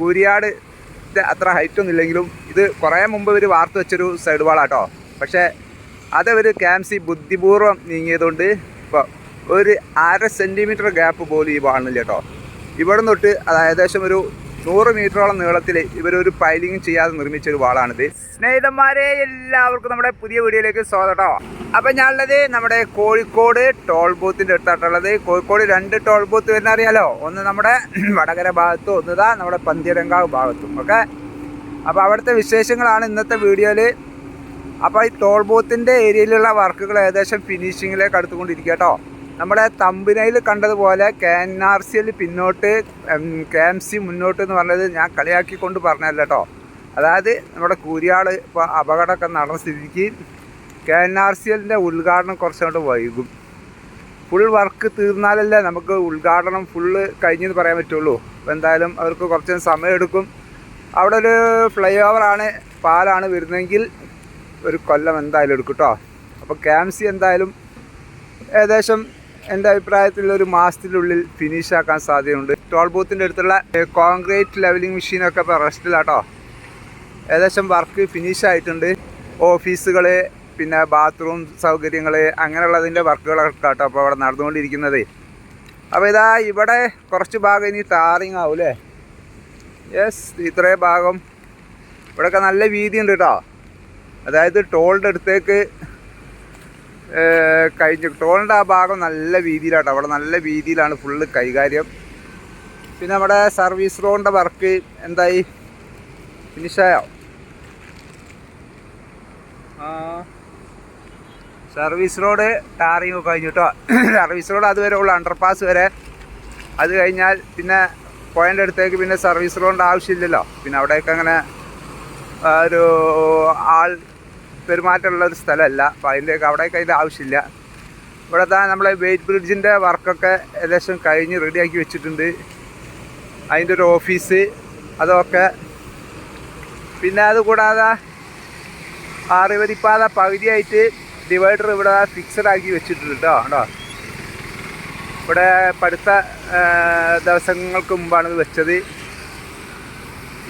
കൂരിയാട് അത്ര ഹൈറ്റ് ഒന്നും ഇല്ലെങ്കിലും ഇത് കുറേ മുമ്പ് ഇവർ വാർത്ത് വെച്ചൊരു സൈഡ് വാളാട്ടോ പക്ഷേ അതവർ ക്യാംസി ബുദ്ധിപൂർവം നീങ്ങിയതുകൊണ്ട് ഇപ്പോൾ ഒരു അര സെന്റിമീറ്റർ ഗ്യാപ്പ് പോലും ഈ വാളിനില്ല കേട്ടോ. ഇവിടെ തൊട്ട് അത് ഏകദേശം ഒരു നൂറ് മീറ്ററോളം നീളത്തിൽ ഇവരൊരു പൈലിംഗ് ചെയ്യാതെ നിർമ്മിച്ച ഒരു വാളാണിത്. സ്നേഹിതന്മാരെ എല്ലാവർക്കും നമ്മുടെ പുതിയ വീഡിയോയിലേക്ക് സ്വാഗതം അപ്പം ഞാനുള്ളത് നമ്മുടെ കോഴിക്കോട് ടോൾ ബൂത്തിന്റെ അടുത്തായിട്ടുള്ളത്. കോഴിക്കോട് രണ്ട് ടോൾ ബൂത്ത് വരുന്ന അറിയാലോ? ഒന്ന് നമ്മുടെ വടകര ഭാഗത്തും ഒന്ന് ഇതാ നമ്മുടെ പന്തിരങ്കാവ് ഭാഗത്തും. ഓക്കെ? അപ്പോൾ അവിടുത്തെ വിശേഷങ്ങളാണ് ഇന്നത്തെ വീഡിയോയിൽ അപ്പോൾ ഈ ടോൾ ബൂത്തിന്റെ ഏരിയയിലുള്ള വർക്കുകൾ ഏകദേശം ഫിനിഷിങ്ങിലേക്ക് അടുത്തുകൊണ്ടിരിക്കുക കേട്ടോ. നമ്മുടെ തമ്പിനയിൽ കണ്ടതുപോലെ കെ എൻ ആർ സിയിൽ പിന്നോട്ട് കെ എം സി മുന്നോട്ട് എന്ന് പറഞ്ഞത് ഞാൻ കളിയാക്കിക്കൊണ്ട് പറഞ്ഞല്ല കേട്ടോ. അതായത് നമ്മുടെ കൂരിയാൾ ഇപ്പോൾ അപകടമൊക്കെ നടന്ന സ്ഥിതിക്ക് കെ എൻ ആർ സി എല്ലിന്റെ ഉദ്ഘാടനം കുറച്ചുകൊണ്ട് വൈകും. ഫുൾ വർക്ക് തീർന്നാലല്ലേ നമുക്ക് ഉദ്ഘാടനം ഫുള്ള് കഴിഞ്ഞെന്ന് പറയാൻ പറ്റുള്ളൂ. അപ്പോൾ എന്തായാലും അവർക്ക് കുറച്ച് സമയം എടുക്കും. അവിടെ ഒരു ഫ്ലൈ ഓവറാണ് പാലാണ് വരുന്നതെങ്കിൽ ഒരു കൊല്ലം എന്തായാലും എടുക്കും കേട്ടോ അപ്പോൾ കെ എം സി എന്തായാലും ഏകദേശം എന്റെ അഭിപ്രായത്തിൽ ഒരു മാസത്തിനുള്ളിൽ ഫിനിഷ് ആക്കാൻ സാധ്യതയുണ്ട്. ടോൾ ബൂത്തിന്റെ അടുത്തുള്ള കോൺക്രീറ്റ് ലെവലിംഗ് മെഷീനൊക്കെ ഇപ്പോൾ റെസ്റ്റിലാട്ടോ ഏകദേശം വർക്ക് ഫിനിഷ് ആയിട്ടുണ്ട്. ഓഫീസുകൾ പിന്നെ ബാത്റൂം സൗകര്യങ്ങൾ അങ്ങനെയുള്ളതിന്റെ വർക്കുകളൊക്കെ കേട്ടോ അപ്പോൾ അവിടെ നടന്നുകൊണ്ടിരിക്കുന്നത്. അപ്പോൾ ഇതാ ഇവിടെ കുറച്ച് ഭാഗം ഇനി ടാറിങ് ആവും അല്ലേ? യെസ് ഇത്രയും ഭാഗം. ഇവിടെയൊക്കെ നല്ല വീതിയുണ്ട് കേട്ടോ. അതായത് ടോളിന്റെ അടുത്തേക്ക് കഴിഞ്ഞു. ടോളിന്റെ ആ ഭാഗം നല്ല വീതിയിലാട്ടോ. അവിടെ നല്ല വീതിയിലാണ് ഫുള്ള് കൈകാര്യം. പിന്നെ നമ്മുടെ സർവീസ് റോഡിന്റെ വർക്ക് എന്തായി? ഫിനിഷായോ ആ സർവീസ് റോഡ് ടാറിങ് കഴിഞ്ഞു കേട്ടോ സർവീസ് റോഡ് അതുവരെ ഉള്ള അണ്ടർപാസ് വരെ. അത് കഴിഞ്ഞാൽ പിന്നെ പോയിന്റെ അടുത്തേക്ക് പിന്നെ സർവീസ് റോഡിന്റെ ആവശ്യമില്ലല്ലോ. പിന്നെ അവിടെയൊക്കെ അങ്ങനെ ഒരു ആൾ പെരുമാറ്റമുള്ള ഒരു സ്ഥലമല്ല. അപ്പോൾ അതിന്റെയൊക്കെ അവിടേക്ക് അതിന്റെ ആവശ്യമില്ല. ഇവിടെ താ നമ്മളെ വെയിറ്റ് ബ്രിഡ്ജിന്റെ വർക്കൊക്കെ ഏകദേശം കഴിഞ്ഞ് റെഡിയാക്കി വെച്ചിട്ടുണ്ട്. അതിന്റെ ഒരു ഓഫീസ് അതൊക്കെ. പിന്നെ അതുകൂടാതെ ആറുവരിപ്പാത പകുതിയായിട്ട് ഡിവൈഡർ ഇവിടെ ഫിക്സഡ് ആക്കി വെച്ചിട്ടുണ്ട് കേട്ടോ ഇവിടെ പഠിത്ത ദിവസങ്ങൾക്ക് മുമ്പാണ് ഇത് വെച്ചത്.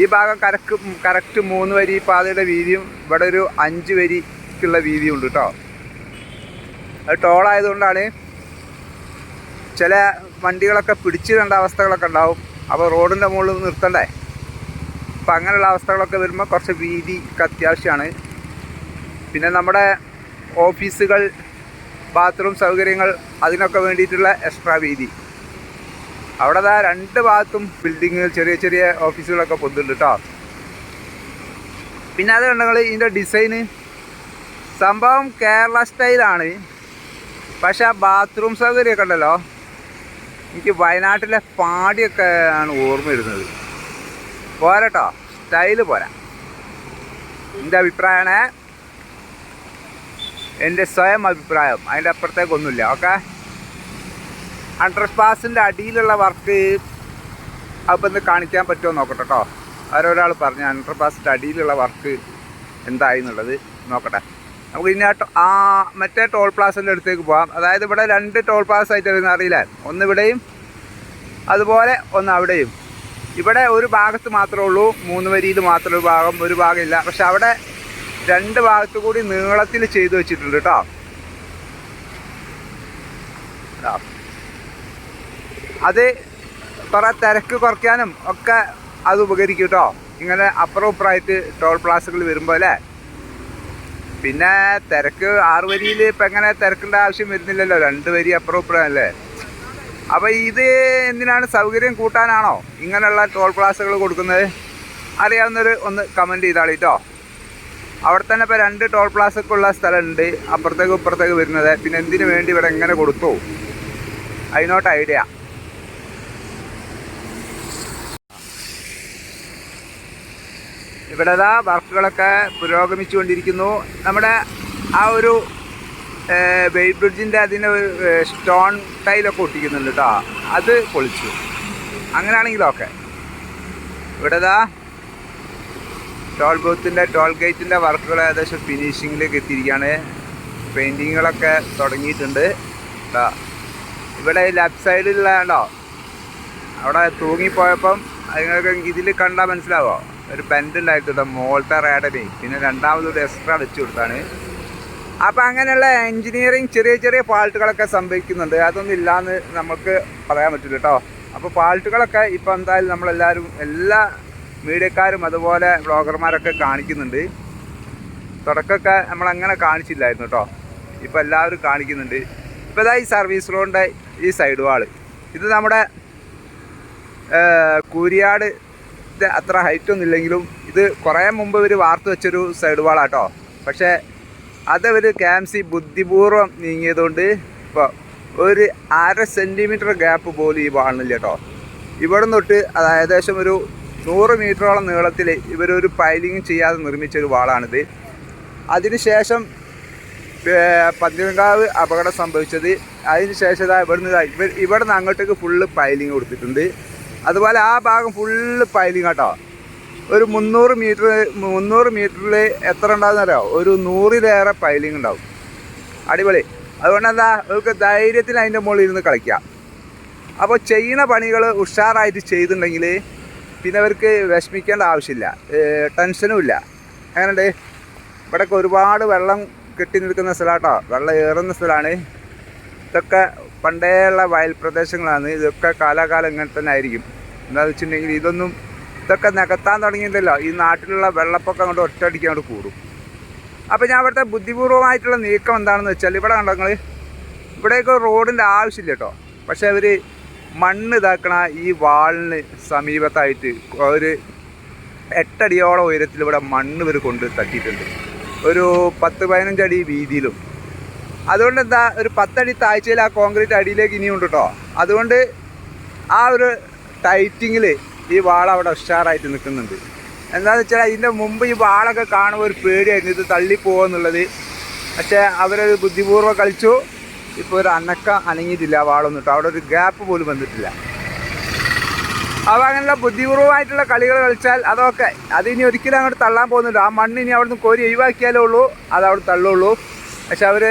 ഈ ഭാഗം കരക്ക് കറക്റ്റ് മൂന്ന് വരി പാതയുടെ വീതിയും ഇവിടെ ഒരു അഞ്ച് വരിക്കുള്ള വീതിയും ഉണ്ട് കേട്ടോ അത് ടോളായതുകൊണ്ടാണ് ചില വണ്ടികളൊക്കെ പിടിച്ചിടേണ്ട അവസ്ഥകളൊക്കെ ഉണ്ടാവും. അപ്പോൾ റോഡിന്റെ മുകളിൽ നിർത്തണ്ടേ? അപ്പം അങ്ങനെയുള്ള അവസ്ഥകളൊക്കെ വരുമ്പോൾ കുറച്ച് വീതിക്ക് അത്യാവശ്യമാണ് പിന്നെ നമ്മുടെ ഓഫീസുകൾ ബാത്റൂം സൗകര്യങ്ങൾ അതിനൊക്കെ വേണ്ടിയിട്ടുള്ള എക്സ്ട്രാ വീതി. അവിടെ ദാ രണ്ട് ഭാഗത്തും ബിൽഡിങ്ങുകൾ ചെറിയ ചെറിയ ഓഫീസുകളൊക്കെ പൊന്തുണ്ട് കേട്ടോ പിന്നെ അത് കണ്ടെങ്കിൽ ഇതിന്റെ ഡിസൈന് സംഭവം കേരള സ്റ്റൈലാണ്. പക്ഷേ ആ ബാത്റൂം സൗകര്യമൊക്കെ ഉണ്ടല്ലോ. എനിക്ക് വയനാട്ടിലെ പാടിയൊക്കെ ആണ് ഓർമ്മ വരുന്നത്. പോരട്ടോ സ്റ്റൈൽ പോരാ. എന്റെ അഭിപ്രായമാണ് എന്റെ സ്വയം അഭിപ്രായം. അതിന്റെ അപ്പുറത്തേക്കൊന്നുമില്ല ഓക്കെ? അണ്ടർപാസിന്റെ അടിയിലുള്ള വർക്ക് അപ്പം ഇന്ന് കാണിക്കാൻ പറ്റുമോ നോക്കട്ടെ കേട്ടോ. ആരൊരാൾ പറഞ്ഞു അണ്ടർപാസിന്റെ അടിയിലുള്ള വർക്ക് എന്തായി എന്നുള്ളത് നോക്കട്ടെ. നമുക്ക് ഇനി ആ മറ്റേ ടോൾ പ്ലാസിന്റെ അടുത്തേക്ക് പോകാം അതായത് ഇവിടെ രണ്ട് ടോൾ പ്ലാസ് ആയിട്ട് വരുന്ന അറിയില്ല. ഒന്ന് ഇവിടെയും അതുപോലെ ഒന്ന് അവിടെയും. ഇവിടെ ഒരു ഭാഗത്ത് മാത്രമേ ഉള്ളൂ മൂന്ന് വരിയിൽ മാത്രം ഒരു ഭാഗം ഒരു ഭാഗമില്ല പക്ഷെ അവിടെ രണ്ട് ഭാഗത്തു കൂടി നീളത്തിൽ ചെയ്തു വെച്ചിട്ടുണ്ട് കേട്ടോ. അത് കുറേ തിരക്ക് കുറയ്ക്കാനും ഒക്കെ അത് ഉപകരിക്കും കേട്ടോ ഇങ്ങനെ അപ്പുറം ഇപ്പുറമായിട്ട് ടോൾ പ്ലാസുകൾ വരുമ്പോൾ അല്ലേ? പിന്നെ തിരക്ക് ആറ് വരിയിൽ ഇപ്പം എങ്ങനെ തിരക്കേണ്ട ആവശ്യം വരുന്നില്ലല്ലോ. രണ്ട് വരി അപ്പുറം അല്ലേ? അപ്പോൾ ഇത് എന്തിനാണ് സൗകര്യം കൂട്ടാനാണോ ഇങ്ങനെയുള്ള ടോൾ പ്ലാസുകൾ കൊടുക്കുന്നത്? അറിയാവുന്നവർ ഒന്ന് കമന്റ് ചെയ്താളി കേട്ടോ അവിടെ തന്നെ ഇപ്പോൾ രണ്ട് ടോൾ പ്ലാസൊക്കെ ഉള്ള സ്ഥലമുണ്ട്. അപ്പുറത്തേക്ക് ഇപ്പുറത്തേക്ക് വരുന്നത്. പിന്നെ എന്തിനു വേണ്ടി ഇവിടെ എങ്ങനെ കൊടുത്തു? അതിനോട്ട് ഐഡിയ ഇവിടെ ദാ വർക്കുകളൊക്കെ പുരോഗമിച്ചുകൊണ്ടിരിക്കുന്നു. നമ്മുടെ ആ ഒരു വെയ് ബ്രിഡ്ജിന്റെ അതിന് സ്റ്റോൺ ടൈലൊക്കെ ഒട്ടിക്കുന്നുണ്ട് കേട്ടോ അത് പൊളിച്ചു. അങ്ങനെയാണെങ്കിലും ഓക്കെ ഇവിടെ ദാ ടോൾ ബൂത്തിന്റെ ടോൾ ഗേറ്റിന്റെ വർക്കുകൾ ഏകദേശം ഫിനിഷിങ്ങിലേക്ക് എത്തിയിരിക്കുകയാണ്. പെയിന്റിങ്ങുകളൊക്കെ തുടങ്ങിയിട്ടുണ്ട്. ഇവിടെ ലെഫ്റ്റ് സൈഡിലുള്ള കണ്ടോ? അവിടെ തൂങ്ങിപ്പോയപ്പം നിങ്ങൾക്ക് ഇതിൽ കണ്ടാൽ മനസ്സിലാവോ? ഒരു ബെൻഡ് ഉണ്ടായിട്ടുണ്ട്. മോൾട്ടർ റേഡന് പിന്നെ രണ്ടാമതൊരു എക്സ്ട്രാ വെച്ച് കൊടുത്താണ്. അപ്പം അങ്ങനെയുള്ള എൻജിനീയറിങ് ചെറിയ ചെറിയ ഫാൾട്ടുകളൊക്കെ സംഭവിക്കുന്നുണ്ട്. അതൊന്നും ഇല്ലയെന്ന് നമുക്ക് പറയാൻ പറ്റില്ല കേട്ടോ അപ്പോൾ ഫാൾട്ടുകളൊക്കെ ഇപ്പോൾ എന്തായാലും നമ്മളെല്ലാവരും എല്ലാ മീഡിയക്കാരും അതുപോലെ ബ്ലോഗർമാരൊക്കെ കാണിക്കുന്നുണ്ട്. തുടക്കമൊക്കെ നമ്മളങ്ങനെ കാണിച്ചില്ലായിരുന്നു കേട്ടോ ഇപ്പോൾ എല്ലാവരും കാണിക്കുന്നുണ്ട്. ഇപ്പോൾ ഇതാ ഈ സർവീസ് റോഡിന്റെ ഈ സൈഡ് വാൾ ഇത് നമ്മുടെ കൂരിയാട് അത്ര ഹൈറ്റ് ഒന്നും ഇല്ലെങ്കിലും ഇത് കുറേ മുമ്പ് ഇവർ വാർത്ത് വെച്ചൊരു സൈഡ് വാളാട്ടോ പക്ഷേ അതവർ ക്യാംസി ബുദ്ധിപൂർവം നീങ്ങിയതുകൊണ്ട് ഇപ്പോൾ ഒരു അര സെന്റിമീറ്റർ ഗ്യാപ്പ് പോലും ഈ വാളിനില്ല കേട്ടോ ഇവിടെ തൊട്ട് അത് ഏകദേശം ഒരു നൂറ് മീറ്ററോളം നീളത്തിൽ ഇവരൊരു പൈലിംഗ് ചെയ്യാതെ നിർമ്മിച്ച ഒരു വാളാണിത്. അതിനുശേഷം പന്തിരങ്കാവ് അപകടം സംഭവിച്ചത്. അതിന് ശേഷം ഇതാ ഇവിടുന്ന് ഇവർ ഇവിടെ നിന്ന് അങ്ങോട്ടേക്ക് ഫുള്ള് പൈലിംഗ് കൊടുത്തിട്ടുണ്ട്. അതുപോലെ ആ ഭാഗം ഫുള്ള് പൈലിംഗ് കേട്ടോ ഒരു മുന്നൂറ് മീറ്റർ മുന്നൂറ് മീറ്ററിൽ എത്ര ഉണ്ടാകുന്ന അറിയാമോ ഒരു നൂറിലേറെ പൈലിംഗ് ഉണ്ടാവും. അടിപൊളി. അതുകൊണ്ട് എന്താ നമുക്ക് ധൈര്യത്തിൽ അതിന്റെ മുകളിൽ ഇരുന്ന് കളിക്കാം. അപ്പോൾ ചെയ്യുന്ന പണികൾ ഉഷാറായിട്ട് ചെയ്തിട്ടുണ്ടെങ്കിൽ പിന്നെ അവർക്ക് വിഷമിക്കേണ്ട ആവശ്യമില്ല. ടെൻഷനും ഇല്ല. അങ്ങനെയുണ്ട് ഇവിടെയൊക്കെ ഒരുപാട് വെള്ളം കെട്ടി നിൽക്കുന്ന സ്ഥലമാട്ടോ. വെള്ളം ഏറുന്ന സ്ഥലമാണ്. ഇതൊക്കെ പണ്ടേയുള്ള വയൽ പ്രദേശങ്ങളാണ്. ഇതൊക്കെ കാലാകാലം ഇങ്ങനെ തന്നെ ആയിരിക്കും. എന്താണെന്ന് വെച്ചിട്ടുണ്ടെങ്കിൽ ഇതൊന്നും ഇതൊക്കെ നികത്താൻ തുടങ്ങിയിട്ടല്ലോ. ഈ നാട്ടിലുള്ള വെള്ളപ്പൊക്കം അങ്ങോട്ട് ഒറ്റയടിക്ക് അങ്ങോട്ട് കൂടും. അപ്പോൾ ഞാൻ ഇവിടുത്തെ ബുദ്ധിപൂർവമായിട്ടുള്ള നീക്കം എന്താണെന്ന് വെച്ചാൽ ഇവിടെ കണ്ടോ നിങ്ങൾ ഇവിടെയൊക്കെ റോഡിന്റെ ആവശ്യമില്ല കേട്ടോ. പക്ഷേ അവർ മണ്ണ് ഇതാക്കണ ഈ വാളിന് സമീപത്തായിട്ട് ഒരു എട്ടടിയോളം ഉയരത്തിൽ ഇവിടെ മണ്ണ് ഇവർ കൊണ്ട് തട്ടിയിട്ടുണ്ട്. ഒരു പത്ത് പതിനഞ്ചടി വീതിയിലും. അതുകൊണ്ട് എന്താ ഒരു പത്തടി താഴ്ചയിൽ ആ കോൺക്രീറ്റ് അടിയിലേക്ക് ഇനിയും ഉണ്ട് കേട്ടോ അതുകൊണ്ട് ആ ഒരു ടൈറ്റിങ്ങിൽ ഈ വാൾ അവിടെ ഉഷാറായിട്ട് നിൽക്കുന്നുണ്ട്. എന്താണെന്ന് വെച്ചാൽ അതിന്റെ മുമ്പ് ഈ വാളൊക്കെ കാണുമ്പോൾ ഒരു പേടിയായിരുന്നു ഇത് തള്ളിപ്പോകുന്നുള്ളത് പക്ഷേ അവരത് ബുദ്ധിപൂർവം കളിച്ചു. ഇപ്പോൾ ഒരു അനക്ക അനങ്ങിയിട്ടില്ല ആ വാളൊന്നും കേട്ടോ അവിടെ ഒരു ഗ്യാപ്പ് പോലും വന്നിട്ടില്ല. അപ്പോൾ അങ്ങനെയുള്ള ബുദ്ധിപൂർവമായിട്ടുള്ള കളികൾ കളിച്ചാൽ അതൊക്കെ അത് ഇനി ഒരിക്കലും അങ്ങോട്ട് തള്ളാൻ പോകുന്നില്ല. ആ മണ്ണ് ഇനി അവിടുന്ന് കോരി ഒഴിവാക്കിയാലേ ഉള്ളൂ. അത് അവിടെ തള്ളുള്ളൂ. പക്ഷെ അവർ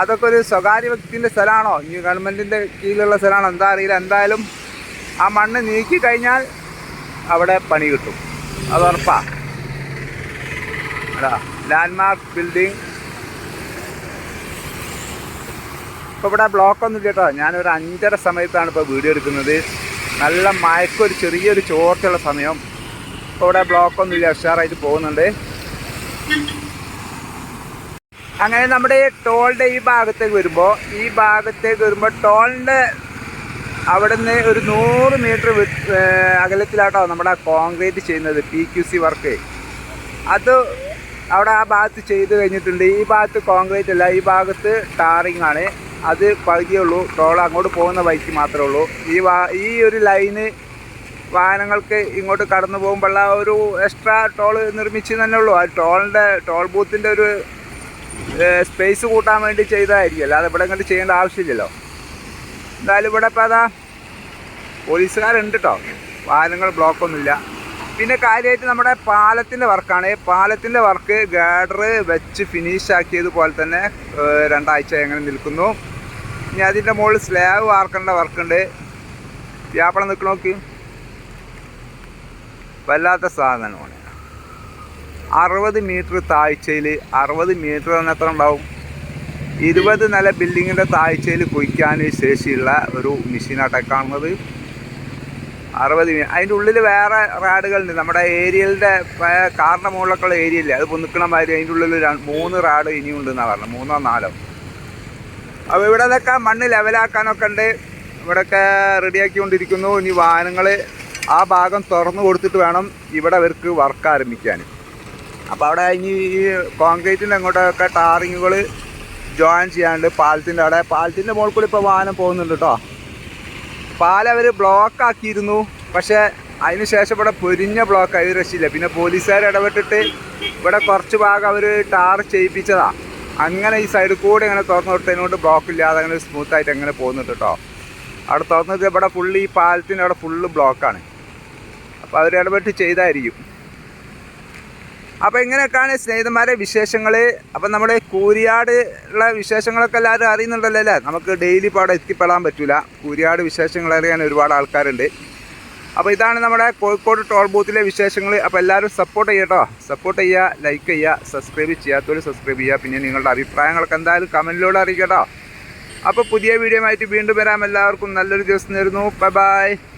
അതൊക്കെ ഒരു സ്വകാര്യ വ്യക്തിന്റെ സ്ഥലമാണോ? ഇനി ഗവൺമെന്റിന്റെ കീഴിലുള്ള സ്ഥലമാണോ? എന്താ അറിയില്ല. എന്തായാലും ആ മണ്ണ് നീക്കി കഴിഞ്ഞാൽ അവിടെ പണി കിട്ടും. അത് ഉറപ്പാ. ലാൻഡ്മാർക്ക് ബിൽഡിംഗ് ഇപ്പോൾ ഇവിടെ ബ്ലോക്കൊന്നും കേട്ടോ. ഞാനൊരു അഞ്ചര സമയത്താണ് ഇപ്പോൾ വീഡിയോ എടുക്കുന്നത്. നല്ല മയക്കൊരു ചെറിയൊരു ചോർച്ചയുള്ള സമയം. ഇപ്പോൾ ഇവിടെ ബ്ലോക്കൊന്നും ഇല്ല ഉഷാറായിട്ട് പോകുന്നുണ്ട്. അങ്ങനെ നമ്മുടെ ടോളിന്റെ ഈ ഭാഗത്തേക്ക് വരുമ്പോൾ ഈ ഭാഗത്തേക്ക് വരുമ്പോൾ ടോളിന്റെ അവിടെ നിന്ന് ഒരു നൂറ് മീറ്റർ അകലത്തിലാട്ടോ നമ്മുടെ കോൺക്രീറ്റ് ചെയ്യുന്നത് പി ക്യു സി വർക്ക് അത് അവിടെ ആ ഭാഗത്ത് ചെയ്ത് കഴിഞ്ഞിട്ടുണ്ട്. ഈ ഭാഗത്ത് കോൺക്രീറ്റ് അല്ല ഈ ഭാഗത്ത് ടാറിങ് ആണ്. അത് പകുതിയേ ഉള്ളൂ ടോൾ അങ്ങോട്ട് പോകുന്ന ബൈക്ക് മാത്രമേ ഉള്ളൂ. ഈ വാ ഈ ഒരു ലൈന് വാഹനങ്ങൾക്ക് ഇങ്ങോട്ട് കടന്നു പോകുമ്പോഴുള്ള ഒരു എക്സ്ട്രാ ടോൾ നിർമ്മിച്ചു തന്നെ ഉള്ളൂ. ആ ടോളിന്റെ ടോൾ ബൂത്തിന്റെ ഒരു സ്പേസ് കൂട്ടാൻ വേണ്ടി ചെയ്തതായിരിക്കും. അല്ലാതെ ഇവിടെ ഇങ്ങോട്ട് ചെയ്യേണ്ട ആവശ്യമില്ലല്ലോ. എന്തായാലും ഇവിടെ ഇപ്പോൾ അതാ പോലീസുകാരുണ്ട് കേട്ടോ വാഹനങ്ങൾ ബ്ലോക്കൊന്നുമില്ല പിന്നെ കാര്യമായിട്ട് നമ്മുടെ പാലത്തിന്റെ വർക്കാണ്. പാലത്തിന്റെ വർക്ക് ഗാഡർ വെച്ച് ഫിനിഷ് ആക്കിയതുപോലെ തന്നെ രണ്ടാഴ്ച എങ്ങനെ നിൽക്കുന്നു. ഇനി അതിന്റെ മുകളിൽ സ്ലാബ് വാർക്കേണ്ട വർക്കുണ്ട്. വ്യാപണം നിൽക്കു നോക്കി. വല്ലാത്ത സാധനമാണ്. അറുപത് മീറ്റർ താഴ്ചയിൽ അറുപത് മീറ്റർ തന്നെ എത്ര ഉണ്ടാവും? ഇരുപത് നില ബിൽഡിങ്ങിന്റെ താഴ്ചയിൽ കുഴിക്കാൻ ശേഷിയുള്ള ഒരു മെഷീനാട്ടെ കാണുന്നത്. അറുപത് മീ അതിന്റെ ഉള്ളിൽ വേറെ റാഡുകളുണ്ട്. നമ്മുടെ ഏരിയലിന്റെ കാറിന്റെ മുകളിലൊക്കെയുള്ള ഏരിയ ഇല്ലേ അത് പൊന്നിക്കണ മാതിരി അതിന്റെ ഉള്ളിൽ മൂന്ന് റാഡ് ഇനിയും ഉണ്ടെന്നാണ് പറഞ്ഞത്. മൂന്നോ നാലോ? അപ്പോൾ ഇവിടെ നിന്നൊക്കെ മണ്ണ് ലെവലാക്കാനൊക്കെ ഉണ്ട്. ഇവിടെയൊക്കെ റെഡിയാക്കിക്കൊണ്ടിരിക്കുന്നു. ഇനി വാഹനങ്ങൾ ആ ഭാഗം തുറന്നു കൊടുത്തിട്ട് വേണം ഇവിടെ അവർക്ക് വർക്ക് ആരംഭിക്കാൻ. അപ്പോൾ അവിടെ ഇനി ഈ കോൺക്രീറ്റിന്റെ അങ്ങോട്ടൊക്കെ ടാറിങ്ങുകൾ ജോയിൻ ചെയ്യാണ്ട് പാലത്തിന്റെ അവിടെ. പാലത്തിന്റെ മുകളിൽ കൂടി ഇപ്പോൾ വാഹനം പോകുന്നുണ്ട് കേട്ടോ. പാലം അവർ ബ്ലോക്ക് ആക്കിയിരുന്നു. പക്ഷേ അതിന് ശേഷം ഇവിടെ പൊരിഞ്ഞ ബ്ലോക്ക് അതിന് രക്ഷയില്ല. പിന്നെ പോലീസുകാർ ഇടപെട്ടിട്ട് ഇവിടെ കുറച്ച് ഭാഗം അവർ ടാർ ചെയ്യിപ്പിച്ചതാ. അങ്ങനെ ഈ സൈഡിൽ കൂടെ ഇങ്ങനെ തുറന്നു കൊടുത്തതിനോട് ബ്ലോക്ക് ഇല്ലാതെ അങ്ങനെ സ്മൂത്ത് ആയിട്ട് അങ്ങനെ പോകുന്നുണ്ട് കേട്ടോ അവിടെ തുറന്നത് ഇവിടെ ഫുള്ള് ഈ പാലത്തിന്റെ അവിടെ ഫുള്ള് ബ്ലോക്കാണ് അപ്പോൾ അവർ ഇടപെട്ട് ചെയ്തായിരിക്കും. അപ്പോൾ ഇങ്ങനെയൊക്കെയാണ് സ്നേഹിതന്മാരെ വിശേഷങ്ങൾ അപ്പം നമ്മുടെ കൂരിയാട് ഉള്ള വിശേഷങ്ങളൊക്കെ എല്ലാവരും അറിയുന്നുണ്ടല്ലോ അല്ലേ? നമുക്ക് ഡെയിലി ഇപ്പോൾ അവിടെ എത്തിപ്പെടാൻ പറ്റില്ല കൂരിയാട് വിശേഷങ്ങൾ അറിയാൻ ഒരുപാട് ആൾക്കാരുണ്ട്. അപ്പോൾ ഇതാണ് നമ്മുടെ കോഴിക്കോട് ടോൾ ബൂത്തിലെ വിശേഷങ്ങൾ അപ്പോൾ എല്ലാവരും സപ്പോർട്ട് ചെയ്യട്ടോ സപ്പോർട്ട് ചെയ്യുക ലൈക്ക് ചെയ്യുക സബ്സ്ക്രൈബ് ചെയ്യാത്തവർ സബ്സ്ക്രൈബ് ചെയ്യുക. പിന്നെ നിങ്ങളുടെ അഭിപ്രായങ്ങളൊക്കെ എന്തായാലും കമന്റിലൂടെ അറിയിക്കട്ടോ അപ്പോൾ പുതിയ വീഡിയോ ആയിട്ട് വീണ്ടും വരാം. എല്ലാവർക്കും നല്ലൊരു ദിവസം തരുന്നു. Bye bye